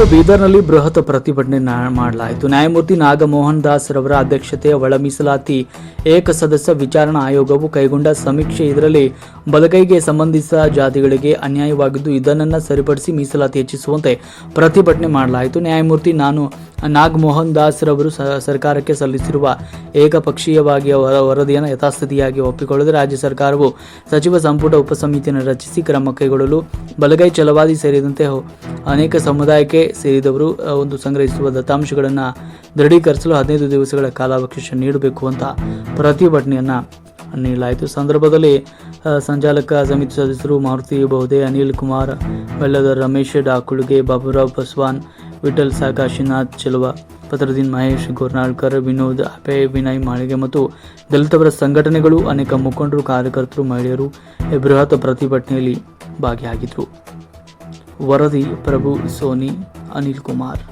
ಇಂದು ಬೀದರ್ನಲ್ಲಿ ಬೃಹತ್ ಪ್ರತಿಭಟನೆ ಮಾಡಲಾಯಿತು. ನ್ಯಾಯಮೂರ್ತಿ ನಾಗಮೋಹನ್ ದಾಸ್ ರವರ ಅಧ್ಯಕ್ಷತೆಯ ಒಳ ಮೀಸಲಾತಿ ಏಕಸದಸ್ಯ ವಿಚಾರಣಾ ಆಯೋಗವು ಕೈಗೊಂಡ ಸಮೀಕ್ಷೆ ಇದರಲ್ಲಿ ಬಲಗೈಗೆ ಸಂಬಂಧಿಸಿದ ಜಾತಿಗಳಿಗೆ ಅನ್ಯಾಯವಾಗಿದ್ದು ಇದನ್ನು ಸರಿಪಡಿಸಿ ಮೀಸಲಾತಿ ಹೆಚ್ಚಿಸುವಂತೆ ಪ್ರತಿಭಟನೆ ಮಾಡಲಾಯಿತು. ನ್ಯಾಯಮೂರ್ತಿ ನಾನು ನಾಗಮೋಹನ್ ದಾಸ್ ರವರು ಸರ್ಕಾರಕ್ಕೆ ಸಲ್ಲಿಸಿರುವ ಏಕಪಕ್ಷೀಯವಾಗಿ ವರದಿಯನ್ನು ಯಥಾಸ್ಥಿತಿಯಾಗಿ ಒಪ್ಪಿಕೊಳ್ಳದೆ ರಾಜ್ಯ ಸರ್ಕಾರವು ಸಚಿವ ಸಂಪುಟ ಉಪಸಮಿತಿಯನ್ನು ರಚಿಸಿ ಕ್ರಮ ಕೈಗೊಳ್ಳಲು ಬಲಗೈ ಚಲವಾದಿ ಸೇರಿದಂತೆ ಅನೇಕ ಸಮುದಾಯಕ್ಕೆ ಸೇರಿದವರು ಒಂದು ಸಂಗ್ರಹಿಸುವ ದತ್ತಾಂಶಗಳನ್ನು ದೃಢೀಕರಿಸಲು ಹದಿನೈದು ದಿವಸಗಳ ಕಾಲಾವಕಾಶ ನೀಡಬೇಕು ಅಂತ ಪ್ರತಿಭಟನೆಯನ್ನು ನೀಡಲಾಯಿತು. ಸಂದರ್ಭದಲ್ಲಿ ಸಂಚಾಲಕ, ಸಮಿತಿ ಸದಸ್ಯರು ಮಾರುತಿ ಬಹುದೆ, ಅನಿಲ್ ಕುಮಾರ್ ಬೆಲ್ಲದ ರಮೇಶ್, ಡಾಕುಳ್ಗೆ, ಬಾಬುರಾವ್ ಪಸ್ವಾನ್, ವಿಠಲ್ ಸಾಕಾಶಿನಾಥ್ ಚೆಲುವ, ಪತ್ರದೀನ್ ಮಹೇಶ್, ಗೋರ್ನಾಳ್ಕರ್, ವಿನೋದ್ ಅಪೆ, ವಿನಯ್ ಮಾಳಿಗೆ ಮತ್ತು ದಲಿತವರ ಸಂಘಟನೆಗಳು ಅನೇಕ ಮುಖಂಡರು, ಕಾರ್ಯಕರ್ತರು, ಮಹಿಳೆಯರು ಬೃಹತ್ ಪ್ರತಿಭಟನೆಯಲ್ಲಿ ಭಾಗಿಯಾಗಿದ್ದರು ವರದಿ ಪ್ರಭು ಸೋನಿ ಅನಿಲ್ ಕುಮಾರ್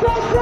Gracias.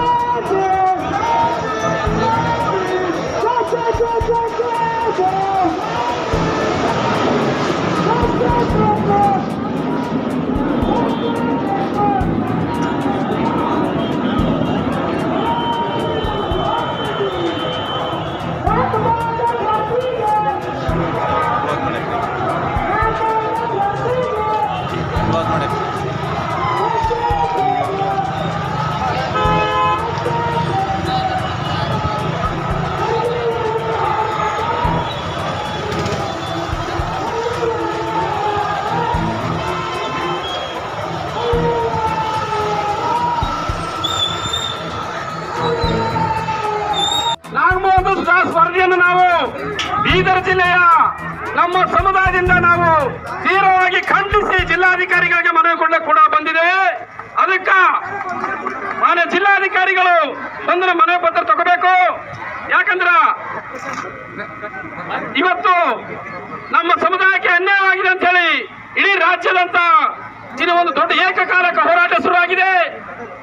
ಜಿಲ್ಲಾಧಿಕಾರಿಗಳು ಬಂದ್ರೆ ಮನೆ ಪತ್ರ ತಗೋಬೇಕು. ಯಾಕಂದ್ರ ಇವತ್ತು ನಮ್ಮ ಸಮುದಾಯಕ್ಕೆ ಅನ್ಯಾಯವಾಗಿದೆ ಅಂತ ಹೇಳಿ ಇಡೀ ರಾಜ್ಯದಂತ ಇದು ಒಂದು ದೊಡ್ಡ ಏಕಕಾಲಕ ಹೋರಾಟ ಶುರುವಾಗಿದೆ.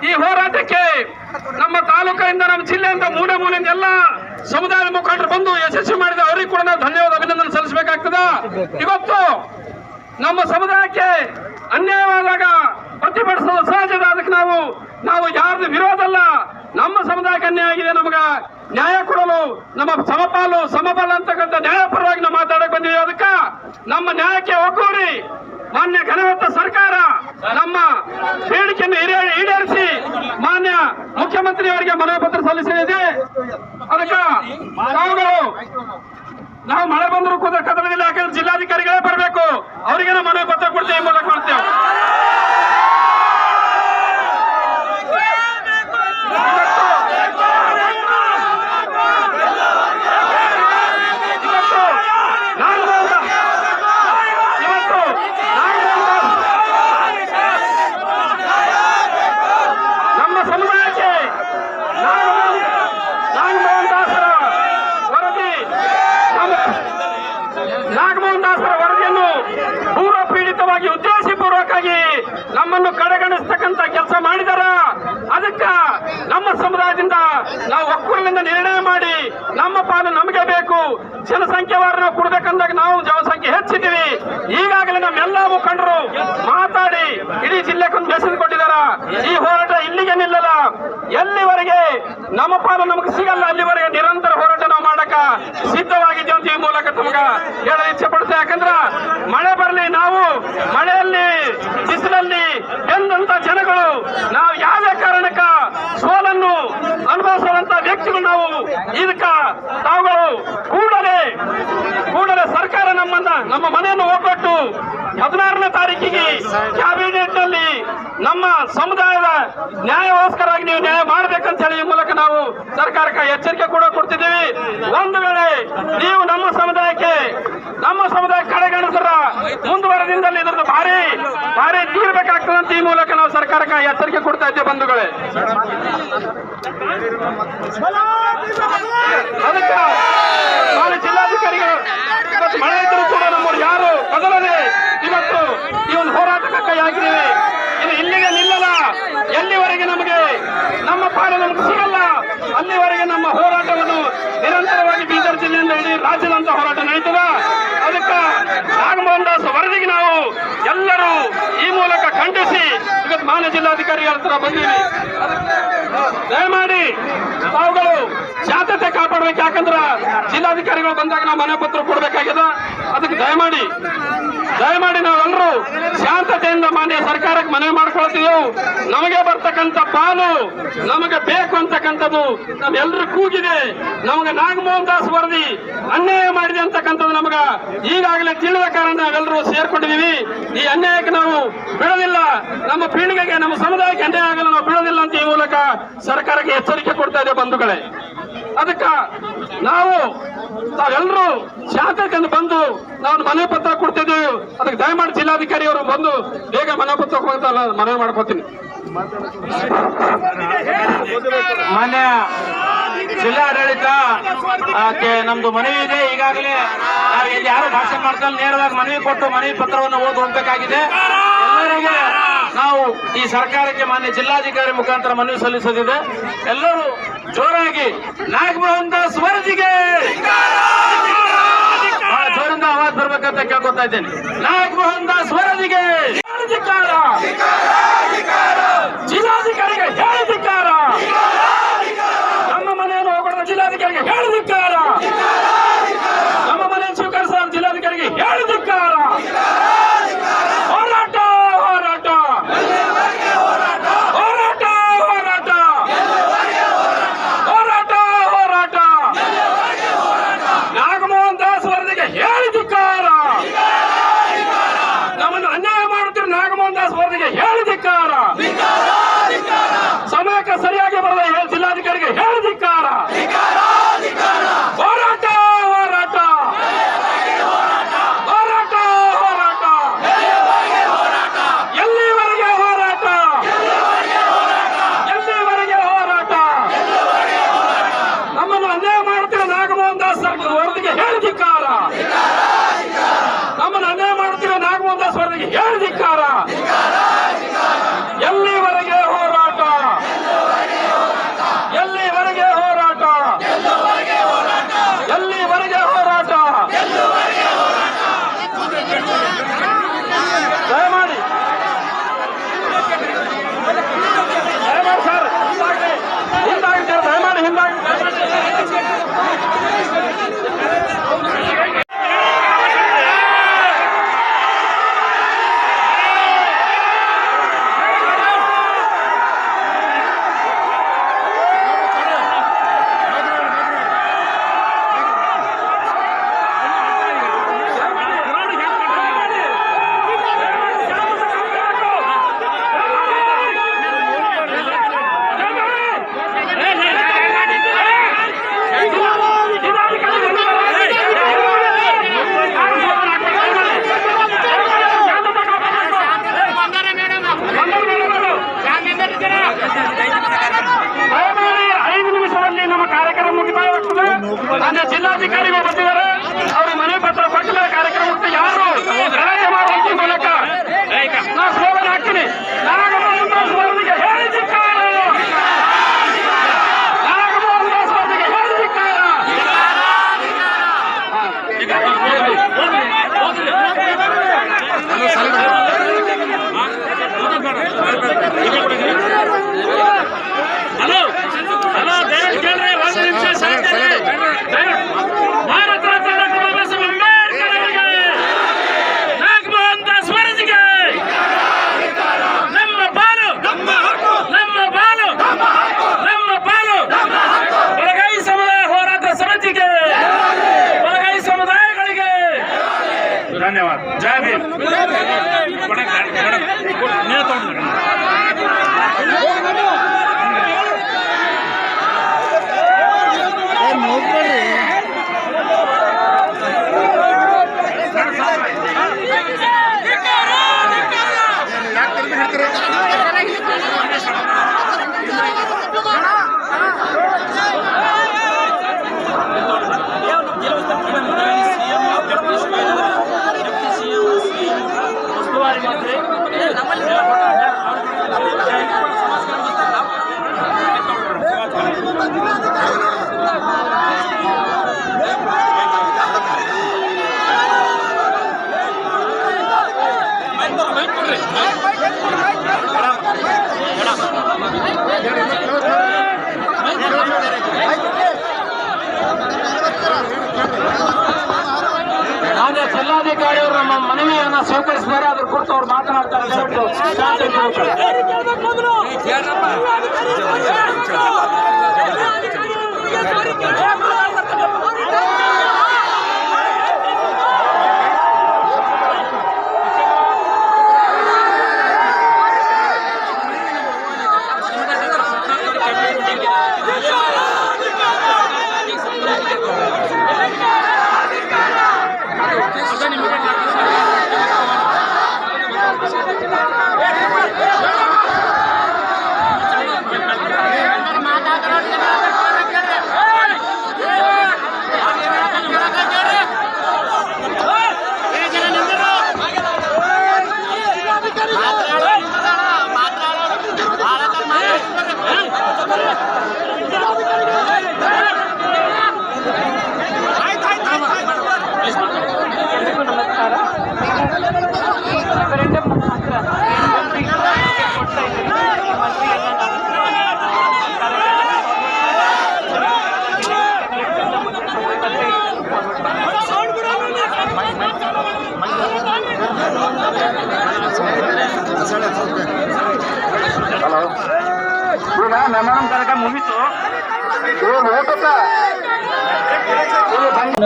ಈ ಹೋರಾಟಕ್ಕೆ ನಮ್ಮ ತಾಲೂಕಿನಿಂದ, ನಮ್ಮ ಜಿಲ್ಲೆಯಿಂದ, ಮೂಲೆ ಮೂಲೆಯಿಂದ ಎಲ್ಲ ಸಮುದಾಯದ ಮುಖಂಡರು ಬಂದು ಯಶಸ್ವಿ ಮಾಡಿದ ಅವರಿಗೆ ಕೂಡ ನಾವು ಧನ್ಯವಾದ ಅಭಿನಂದನೆ ಸಲ್ಲಿಸಬೇಕಾಗ್ತದ. ಇವತ್ತು ನಮ್ಮ ಸಮುದಾಯಕ್ಕೆ ಅನ್ಯಾಯವಾದಾಗ ಪ್ರತಿಭಟಿಸೋದು ಸಹಜದ ಅದಕ್ಕೆ ನಾವು ನಾವು ಯಾರ್ದು ವಿರೋಧ ಅಲ್ಲ ನಮ್ಮ ಸಮುದಾಯಕ್ಕೆ ಅನ್ಯಾಯ ಆಗಿದೆ, ನಮಗ ನ್ಯಾಯ ಕೊಡಲು, ನಮ್ಮ ಸಮಪಾಲು, ಸಮಬಲ ಅಂತಕ್ಕಂಥ ನ್ಯಾಯಪರವಾಗಿ ನಾವು ಮಾತಾಡಕ್ ಬಂದಿದ್ದೀವಿ ಅದಕ್ಕ ನಮ್ಮ ನ್ಯಾಯಕ್ಕೆ ಒಗ್ಗೂಡಿ ಮಾನ್ಯ ಘನವತ್ತ ಸರ್ಕಾರ ನಮ್ಮ ಬೇಡಿಕೆಯನ್ನು ಈಡೇ- ಈಡೇರಿಸಿ ಮಾನ್ಯ ಮುಖ್ಯಮಂತ್ರಿಯವರಿಗೆ ಮನವಿ ಪತ್ರ ಸಲ್ಲಿಸಲಿದೆ. ಅದಕ್ಕ ನಾವು ಮಳೆ ಬಂದರೂ ಕೂಡ ಕದನದಲ್ಲಿ ಯಾಕಂದ್ರೆ ಜಿಲ್ಲಾಧಿಕಾರಿಗಳೇ ಬರಬೇಕು. ಅವರಿಗೆ ಮನವಿ ಪತ್ರ ಕೊಡ್ತೇವೆ ಮೂಲಕ ಮಾಡ್ತೇವೆ ನಾಗಮೋಹನ ಇವತ್ತು ನಾಗಮೋಹನ ನಮ್ಮ ಸಮುದಾಯಕ್ಕೆ ನಾಗಮೋಹನ್ ನಾಗಮೋಹನ್ ದಾಸರ ವರದಿ ನಮ್ಮ ನಾಗಮೋಹನ್ ದಾಸರ ವರದಿಯನ್ನು ಪೂರ್ವ ಪೀಡಿತವಾಗಿ ಉದ್ದೇಶಪೂರ್ವಕವಾಗಿ ನಮ್ಮನ್ನು ಕಡೆಗಣಿಸ್ತಕ್ಕಂತ ಕೆಲಸ ಮಾಡಿದಾರ ಅದಕ್ಕ ನಮ್ಮ ಸಮುದಾಯದಿಂದ ನಾವು ಒಕ್ಕೂರಿನಿಂದ ನಿರ್ಣಯ ಮಾಡಿ ನಮ್ಮ ಪಾಲು ನಮಗೆ ಬೇಕು ಜನಸಂಖ್ಯೆವಾರ ನಾವು ಕೊಡ್ಬೇಕಂದಾಗ ನಾವು ಜನಸಂಖ್ಯೆ ಹೆಚ್ಚಿದ್ದೀವಿ ಈಗಾಗಲೇ ನಮ್ಮೆಲ್ಲ ಮುಖಂಡರು ಮಾತಾಡಿ ಇಡೀ ಜಿಲ್ಲೆಗೊಂದು ಮೆಸೇಜ್ ಕೊಟ್ಟಿದಾರ ಈ ಹೋರಾಟ ಇಲ್ಲಿಗೆ ನಿಲ್ಲಲ್ಲ ಎಲ್ಲಿವರೆಗೆ ನಮ್ಮ ಪಾಲು ನಮಗೆ ಸಿಗಲ್ಲ ಅಲ್ಲಿವರೆಗೆ ನಿರಂತರ ಹೋರಾಟ ನಾವು ಮಾಡಕ ಸಿದ್ಧವಾಗಿದ್ದೇವೆ ಈ ಮೂಲಕ ತಮಗ ಹೇಳ ಇಚ್ಛೆ ಪಡ್ತೇವೆ ಯಾಕಂದ್ರ ಮಳೆ ಬರಲಿ ನಾವು ಮಳೆಯಲ್ಲಿ, ಬಿಸಿಲಲ್ಲಿ ಎಂದಂತ ಜನಗಳು ನಾವು ಯಾವುದೇ ಕಾರಣಕ್ಕ ಸೋಲನ್ನು ಅನುಭವಿಸುವಂತ ವ್ಯಕ್ತಿಗಳು ನಾವು. ಇದಕ್ಕ ತಾವುಗಳು ಕೂಡಲೇ ಕೂಡಲೇ ಸರ್ಕಾರ ನಮ್ಮನ್ನ, ನಮ್ಮ ಮನೆಯನ್ನು ಒಗ್ಗಟ್ಟು ಹದಿನಾರನೇ ತಾರೀಕಿಗೆ ಕ್ಯಾಬಿನೆಟ್ನಲ್ಲಿ ನಮ್ಮ ಸಮುದಾಯದ ನ್ಯಾಯಕ್ಕೋಸ್ಕರವಾಗಿ ನೀವು ನ್ಯಾಯ ಮಾಡ್ಬೇಕಂತ ಹೇಳಿ ಈ ಮೂಲಕ ನಾವು ಸರ್ಕಾರಕ್ಕೆ ಎಚ್ಚರಿಕೆ ಕೂಡ ಕೊಡ್ತಿದ್ದೀವಿ. ಒಂದು ವೇಳೆ ನೀವು ನಮ್ಮ ಸಮುದಾಯಕ್ಕೆ, ನಮ್ಮ ಸಮುದಾಯ ಕಡೆಗಣಿಸರ ಮುಂದುವರೆದಿಂದಲೇ ಇದನ್ನು ಭಾರಿ ಭಾರಿ ತೀರ್ಬೇಕಾಗ್ತದೆ ಅಂತ ಈ ಮೂಲಕ ನಾವು ಸರ್ಕಾರಕ್ಕೆ ಎಚ್ಚರಿಕೆ ಕೊಡ್ತಾ ಇದ್ದೇವೆ ಬಂಧುಗಳೇ. ಅದಕ್ಕೆ ನಾಳೆ ಜಿಲ್ಲಾಧಿಕಾರಿಗಳು ಮಳೆ ಇದ್ದರೂ ಕೂಡ ನಮ್ಮವ್ರು ಯಾರು ಕದಲದೆ ಇವತ್ತು ಈ ಒಂದು ಹೋರಾಟಕ್ಕೆ ಕೈ ಇದು ಇಲ್ಲಿಗೆ ನಿಲ್ಲಲ್ಲ. ಎಲ್ಲಿವರೆಗೆ ನಮಗೆ ನಮ್ಮ ಪಾಲಿನ ನಮಗೆ ಅಲ್ಲಿವರೆಗೆ ನಮ್ಮ ಹೋರಾಟವನ್ನು ನಿರಂತರವಾಗಿ ಬೀದರ್ ಜಿಲ್ಲೆಯಿಂದ ಇಡೀ ರಾಜ್ಯದಂತ ಹೋರಾಟ ನಡೀತದ. ಅದಕ್ಕೆ ನಾಗಮೋಹನ್ ದಾಸ್ ವರದಿಗೆ ನಾವು ಎಲ್ಲರೂ ಈ ಮೂಲಕ ಖಂಡಿಸಿ, ಇವತ್ತು ಮಾನ್ಯ ಜಿಲ್ಲಾಧಿಕಾರಿಗಳ ಹತ್ರ ಬಂದೀವಿ. ದಯಮಾಡಿ ತಾವುಗಳು ಶಾಂತತೆ ಕಾಪಾಡಬೇಕು. ಯಾಕಂದ್ರ ಜಿಲ್ಲಾಧಿಕಾರಿಗಳು ಬಂದಾಗ ನಾವು ಮನೆ ಪತ್ರ ಕೊಡಬೇಕಾಗಿದೆ. ಅದಕ್ಕೆ ದಯಮಾಡಿ ದಯಮಾಡಿ ನಾವೆಲ್ಲರೂ ಶಾಂತತೆಯಿಂದ ಮಾನ್ಯ ಸರ್ಕಾರಕ್ಕೆ ಮನವಿ ಮಾಡ್ಕೊಳ್ತೀವಿ. ನಮಗೆ ಬರ್ತಕ್ಕಂಥ ಪಾಲು ನಮಗೆ ಬೇಕು ಅಂತಕ್ಕಂಥದ್ದು ನಮ್ಮೆಲ್ಲರೂ ಕೂಗಿದೆ. ನಮಗೆ ನಾಗಮೋಹನ್ ದಾಸ್ ವರದಿ ಅನ್ಯಾಯ ಮಾಡಿದೆ ಅಂತಕ್ಕಂಥದ್ದು ನಮಗ ಈಗಾಗಲೇ ತಿಳಿದ ಕಾರಣ ನಾವೆಲ್ಲರೂ ಸೇರ್ಕೊಂಡಿದ್ದೀವಿ. ಈ ಅನ್ಯಾಯಕ್ಕೆ ನಾವು ಬಿಡೋದಿಲ್ಲ. ನಮ್ಮ ಪೀಳಿಗೆಗೆ, ನಮ್ಮ ಸಮುದಾಯಕ್ಕೆ ಅನ್ಯಾಯ ಆಗಲ್ಲ ನಾವು ಬಿಡೋದಿಲ್ಲ ಅಂತ ಈ ಮೂಲಕ ಸರ್ಕಾರಕ್ಕೆ ಎಚ್ಚರಿಕೆ ಕೊಡ್ತಾ ಇದೆ ಬಂಧುಗಳೇ. ಅದಕ್ಕ ನಾವು ತಾವೆಲ್ಲರೂ ಶಾಂತತೆಯಿಂದ ಬಂದು ನಾವು ಮನೆ ಪತ್ರ ಕೊಡ್ತಿದ್ದೀವಿ. ಅದಕ್ಕೆ ದಯಮಾಡಿ ಜಿಲ್ಲಾಧಿಕಾರಿಯವರು ಬಂದು ಬೇಗ ಮನೆ ಪತ್ರ ಕೊಡ್ತಾ ಮನವಿ ಮಾಡ್ಕೋತೀನಿ. ಮಾನ್ಯ ಜಿಲ್ಲಾಡಳಿತ ನಮ್ದು ಮನವಿ ಇದೆ. ಈಗಾಗಲೇ ಯಾರು ಭಾಷಣ ಮಾಡ್ಕೊಂಡು ನೇರವಾಗಿ ಮನವಿ ಕೊಟ್ಟು ಮನವಿ ಪತ್ರವನ್ನು ಓದಿ ಹೋಗ್ಬೇಕಾಗಿದೆ ಎಲ್ಲರಿಗೆ ನಾವು ಈ ಸರ್ಕಾರಕ್ಕೆ ಮಾನ್ಯ ಜಿಲ್ಲಾಧಿಕಾರಿ ಮುಖಾಂತರ ಮನವಿ ಸಲ್ಲಿಸುತ್ತಿದೆ ಎಲ್ಲರೂ ಜೋರಾಗಿ ನಾಗಮೋಹನ್ ದಾಸ್ ವರದಿಗೆ ಜೋರಿಂದ ಆವಾಜ್ ಬರ್ಬೇಕಂತ ಕೇಳ್ಕೊತಾ ಇದ್ದೇನೆ. ನಾಗಮೋಹನ್ ದಾಸ್ ವರದಿಗೆ. ಜಿಲ್ಲಾಧಿಕಾರಿಗೆ ನಮ್ಮ ಮನೆಯನ್ನು ಹೋಗೋಣ ಜಿಲ್ಲಾಧಿಕಾರಿಗೆ ಹೇಳಿದಿಕ್ಕಾರ ನಮ್ಮ ಮನೆಯನ್ನು ಸ್ವೀಕರಿಸ ಜಿಲ್ಲಾಧಿಕಾರಿಗೆ ಹೇಳಿದಿಕ್ಕಾರ ಹೋರಾಟ ಹೋರಾಟ ಹೋರಾಟ ಹೋರಾಟ ಹೋರಾಟ ಹೋರಾಟ ನಾಗಮೋಹನ್ ದಾಸ್ ವರದಿಗೆ ಹೇಳಿದಿಕ್ಕಾರ ನಮ್ಮನ್ನು ಅನ್ಯಾಯ ಮಾಡುತ್ತಿರುವ ನಾಗಮೋಹನ್ ದಾಸ್ ವರದಿಗೆ ಹೇಳಿದಿಕ್ಕಾರ ಸಮಯ ನಾಗಮೋಹನ್ ದಾಸ್ ಸರ್ಕಾರ ವರದಿಗೆ ಹೇಳಿದಿಕ್ಕಾರ ನಮ್ಮನ್ನು ಅನ್ಯಾಯ ಮಾಡುತ್ತಿರುವ ನಾಗಮೋಹನ್ ದಾಸ್ ವರದಿಗೆ ಹೇಳಿದಿಕ್ಕಾರ ಎಲ್ಲಿವರೆಗೆ ಹೋರಾಟ ಎಲ್ಲಿವರೆಗೆ ಹೋರಾಟ ಎಲ್ಲಿವರೆಗೆ ಹೋರಾಟ ದಯಮಾಡಿ ದಯಮಾಡಿ ಸರ್ ಹಿಂದಾಗಿ ಹಿಂದಾಗಿ ಸರ್ ದಯಮಾಡಿ ಹಿಂದಾಗಿ ದಯಮಾಡಿ ಐದು ನಿಮಿಷದಲ್ಲಿ ನಮ್ಮ ಕಾರ್ಯಕ್ರಮ ಮುಗಿತಾಗ್ತದೆ ನನ್ನ ಜಿಲ್ಲಾಧಿಕಾರಿಗಳು ಬಂದಿದ್ದಾರೆ ಅವ್ರಿಗೆ ಮನೆ ಪತ್ರ ಕೊಟ್ಟ ಮೇಲೆ ಕಾರ್ಯಕ್ರಮ ಮುಕ್ತ ಯಾರು ಗಲಾಟೆ ಮಾಡುವಂತ ಮೂಲಕ ನಾ ಸ್ಲೋಗನ್ ಹಾಕ್ತೀನಿ ನಾಗಮೋಹನ್ ದಾಸ್ ವರದಿಗೆ ಹೇಳಿದಿಕ್ಕಾರ ನಾಗಮೋಹನ್ ದಾಸ್ ವರದಿಗೆ ಹೇಳಿದಿಕ್ಕಾರ ಹಲೋ ಹಲೋ ದಯವಿಟ್ಟು ಕೇಳ್ರಿ ಒಂದು ನಿಮಿಷ ಶಾಂತಿ ಭಾರತ ರತ್ನ ಡಾಕ್ಟರ್ ಬಾಬಾ ಸಾಹೇಬ್ ಅಂಬೇಡ್ಕರ್ ಅವರಿಗೆ ನಾಗಮೋಹನ್ ದಾಸ್ ವರದಿಗೆ ನಮ್ಮ ಪಾಲು ನಮ್ಮ ನಮ್ಮ ಪಾಲು ನಮ್ಮ ಪಾಲು ಬಲಗೈ ಸಮುದಾಯ ಹೋರಾಟ ಸಮಿತಿಗೆ ಬಲಗೈ ಸಮುದಾಯಗಳಿಗೆ ಧನ್ಯವಾದ ಜಯ ಭೀಮ್ ಉಸ್ತುವಾರಿ ಮಂತ್ರಿ ಮಾನ್ಯ ಜಿಲ್ಲಾಧಿಕಾರಿಯವರು ನಮ್ಮ ಮನವಿಯನ್ನ ಸ್ವೀಕರಿಸಿದ್ದಾರೆ ಅದ್ರ ಕುರಿತು ಅವ್ರು ಮಾತನಾಡ್ತಾರೆ ದಯವಿಟ್ಟು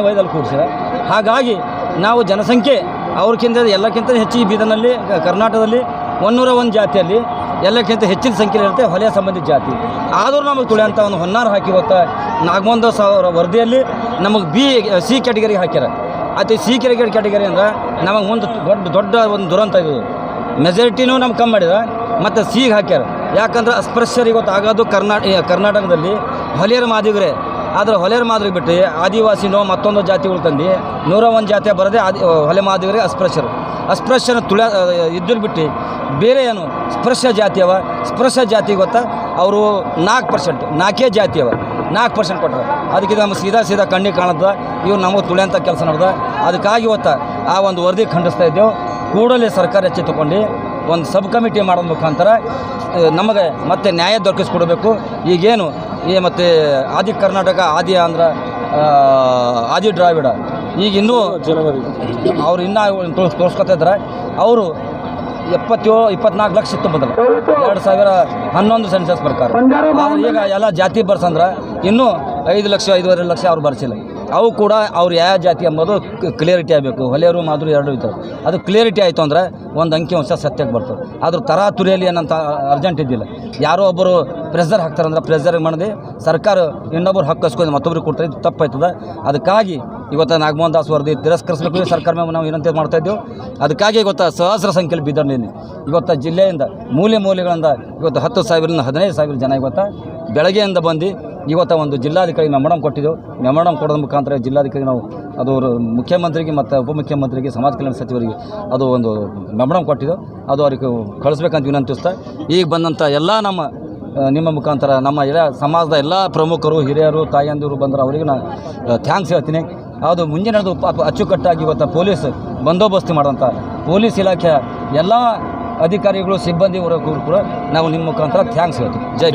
ವಯದಲ್ಲಿ ಕೂಡಿಸಿದ ಹಾಗಾಗಿ ನಾವು ಜನಸಂಖ್ಯೆ ಅವ್ರಕ್ಕಿಂತ ಎಲ್ಲಕ್ಕಿಂತ ಹೆಚ್ಚಿಗೆ ಬೀದರ್ನಲ್ಲಿ ಕ- ಕರ್ನಾಟಕದಲ್ಲಿ ಒನ್ನೂರ ಒಂದು ಜಾತಿಯಲ್ಲಿ ಎಲ್ಲಕ್ಕಿಂತ ಹೆಚ್ಚಿನ ಸಂಖ್ಯೆ ಇರುತ್ತೆ ಹೊಲೆಯ ಸಂಬಂಧಿತ ಜಾತಿ. ಆದರೂ ನಮಗೆ ತುಳಿಯಂಥ ಒಂದು ಹೊನ್ನಾರ ಹಾಕಿ ಇವತ್ತು ನಾಗಮೊಂದ ಸಾವಿರ ವರದಿಯಲ್ಲಿ ನಮಗೆ ಬಿ ಸಿ ಕ್ಯಾಟಗರಿಗೆ ಹಾಕ್ಯಾರ. ಅತಿ ಸಿ ಕ್ಯಾಟಗರಿ ಕ್ಯಾಟಗರಿ ಅಂದ್ರೆ ನಮಗೆ ಒಂದು ದೊಡ್ಡ ದೊಡ್ಡ ಒಂದು ದುರಂತ ಇದು. ಮೆಜಾರಿಟಿನೂ ನಮ್ಗೆ ಕಮ್ಮಿ ಮಾಡಿದ ಮತ್ತು ಸಿಗೆ ಹಾಕ್ಯಾರ. ಯಾಕಂದ್ರೆ ಅಸ್ಪೃಶ್ಯರಿಗೆ ಗೊತ್ತಾಗೋದು ಕರ್ನಾಟ ಕರ್ನಾಟಕದಲ್ಲಿ ಹೊಲಿಯರ ಮಾದಿಗರೇ. ಆದರೆ ಹೊಲೆಯರ್ ಮಾದರಿ ಬಿಟ್ಟು ಆದಿವಾಸಿನೋ ಮತ್ತೊಂದು ಜಾತಿಗಳು ತಂದು ನೂರ ಒಂದು ಜಾತಿಯ ಬರದೇ ಆದಿ ಹೊಲೆ ಮಾದಿಗರಿಗೆ ಅಸ್ಪೃಶ್ಯರು. ಅಸ್ಪೃಶ್ಯನ ತುಳ ಇದ್ದರು ಬಿಟ್ಟು ಬೇರೆ ಏನು? ಸ್ಪರ್ಶ ಜಾತಿ ಅವ. ಸ್ಪರ್ಶ ಜಾತಿ ಗೊತ್ತಾ? ಅವರು ನಾಲ್ಕು ಪರ್ಸೆಂಟ್, ನಾಲ್ಕೇ ಜಾತಿ ಅವ. ನಾಲ್ಕು ಪರ್ಸೆಂಟ್ ಕೊಟ್ಟರು ಅದಕ್ಕೆ ನಮ್ಮ ಸೀದಾ ಸೀದಾ ಕಣ್ಣಿಗೆ ಕಾಣದ ಇವ್ರು ನಮಗೆ ತುಳಿಯಂಥ ಕೆಲಸ ನಡೆದ ಅದಕ್ಕಾಗಿ ಇವತ್ತು ಆ ಒಂದು ವರದಿ ಖಂಡಿಸ್ತಾ ಇದ್ದೇವೆ. ಕೂಡಲೇ ಸರ್ಕಾರ ಎಚ್ಚೆ ತಗೊಂಡು ಒಂದು ಸಬ್ ಕಮಿಟಿ ಮಾಡೋದ ಮುಖಾಂತರ ನಮಗೆ ಮತ್ತೆ ನ್ಯಾಯ ದೊರಕಿಸ್ಕೊಡ್ಬೇಕು. ಈಗೇನು ಈ ಮತ್ತು ಆದಿ ಕರ್ನಾಟಕ ಆದಿ ಆಂಧ್ರ ಆ, ಆದಿ ದ್ರಾವಿಡ ಈಗ ಇನ್ನೂ ಅವ್ರು ಇನ್ನೂ ತೋರ್ಸ್ ತೋರಿಸ್ಕೊತಾ ಇದ್ದಾರೆ ಅವರು ಎಪ್ಪತ್ತೇಳು ಇಪ್ಪತ್ನಾಲ್ಕು ಲಕ್ಷ ಇತ್ತು ಬದಲು ಎರಡು ಸಾವಿರ ಹನ್ನೊಂದು ಸೆನ್ಸಸ್ ಪ್ರಕಾರ. ಈಗ ಎಲ್ಲ ಜಾತಿ ಬರ್ಸಂದ್ರೆ ಇನ್ನೂ ಐದು ಲಕ್ಷ ಐದುವರೆ ಲಕ್ಷ ಅವ್ರು ಬರ್ಸಿಲ್ಲ. ಅವು ಕೂಡ ಅವ್ರು ಯಾವ ಜಾತಿ ಎಂಬುದು ಕ್ಲಿಯರಿಟಿ ಆಗಬೇಕು. ಹೊಲೆಯರು ಮಾದ್ರು ಎರಡು ಇದ್ದಾರೆ ಅದು ಕ್ಲಿಯರಿಟಿ ಆಯಿತು ಅಂದ್ರೆ ಒಂದು ಅಂಕಿ ಅಂಶ ಸತ್ಯಕ್ಕೆ ಬರ್ತದೆ ಆದರೂ ತರಾತುರಿಯಲ್ಲಿ ಏನಂತ ಅರ್ಜೆಂಟ್ ಇದ್ದಿಲ್ಲ. ಯಾರೋ ಒಬ್ಬರು ಪ್ರೆಸರ್ ಹಾಕ್ತಾರಂದ್ರೆ ಪ್ರೆಸರ್ ಮಾಡಿದೆ ಸರ್ಕಾರ ಇನ್ನೊಬ್ಬರು ಹಕ್ಕು ಹಸ್ಕೊಂಡು ಮತ್ತೊಬ್ರಿಗೆ ಕೊಡ್ತಾರೆ ಇದು ತಪ್ಪಾಯ್ತದೆ. ಅದಕ್ಕಾಗಿ ಇವತ್ತು ನಾಗಮೋಹನ್ ದಾಸ್ ವರದಿ ತಿರಸ್ಕರಿಸಬೇಕು ಸರ್ಕಾರ ಮೇಲೆ ನಾವು ವಿನಂತಿ ಮಾಡ್ತಾ ಇದ್ದೀವಿ. ಅದಕ್ಕಾಗಿ ಇವತ್ತು ಸಹಸ್ರ ಸಂಖ್ಯೆಯಲ್ಲಿ ಬಿದ್ದರ್ಲೇನೆ ಇವತ್ತು ಜಿಲ್ಲೆಯಿಂದ ಮೂಲೆ ಮೂಲೆಗಳಿಂದ ಇವತ್ತು ಹತ್ತು ಸಾವಿರದಿಂದ ಹದಿನೈದು ಸಾವಿರ ಜನ ಇವತ್ತು ಬೆಳಗ್ಗೆಯಿಂದ ಬಂದು ಇವತ್ತು ಒಂದು ಜಿಲ್ಲಾಧಿಕಾರಿ ಮೆಮೊರಂ ಕೊಟ್ಟಿದ್ದೆವು. ಮೆಮೊರಂ ಕೊಡೋದ ಮುಖಾಂತರ ಜಿಲ್ಲಾಧಿಕಾರಿ ನಾವು ಅದು ಮುಖ್ಯಮಂತ್ರಿಗೆ ಮತ್ತು ಉಪಮುಖ್ಯಮಂತ್ರಿಗೆ ಸಮಾಜ ಕಲ್ಯಾಣ ಸಚಿವರಿಗೆ ಅದು ಒಂದು ಮೆಮೊರಂ ಕೊಟ್ಟಿದ್ದೆವು. ಅದು ಅವ್ರಿಗೆ ಕಳಿಸ್ಬೇಕಂತ ವಿನಂತಿಸ್ತಾ ಈಗ ಬಂದಂಥ ಎಲ್ಲ ನಮ್ಮ ನಿಮ್ಮ ಮುಖಾಂತರ ನಮ್ಮ ಎಲ್ಲ ಸಮಾಜದ ಎಲ್ಲ ಪ್ರಮುಖರು, ಹಿರಿಯರು, ತಾಯಂದಿರು ಬಂದ್ರೆ ಅವರಿಗೆ ನಾನು ಥ್ಯಾಂಕ್ಸ್ ಹೇಳ್ತೀನಿ. ಅದು ಮುಂಜಾನೆದು ಅಚ್ಚುಕಟ್ಟಾಗಿ ಇವತ್ತು ಪೊಲೀಸ್ ಬಂದೋಬಸ್ತಿ ಮಾಡೋಂಥ ಪೊಲೀಸ್ ಇಲಾಖೆ ಎಲ್ಲ ಅಧಿಕಾರಿಗಳು, ಸಿಬ್ಬಂದಿ ಕೂಡ ನಾವು ನಿಮ್ಮ ಮುಖಾಂತರ ಥ್ಯಾಂಕ್ಸ್ ಹೇಳ್ತೀವಿ. ಜೈ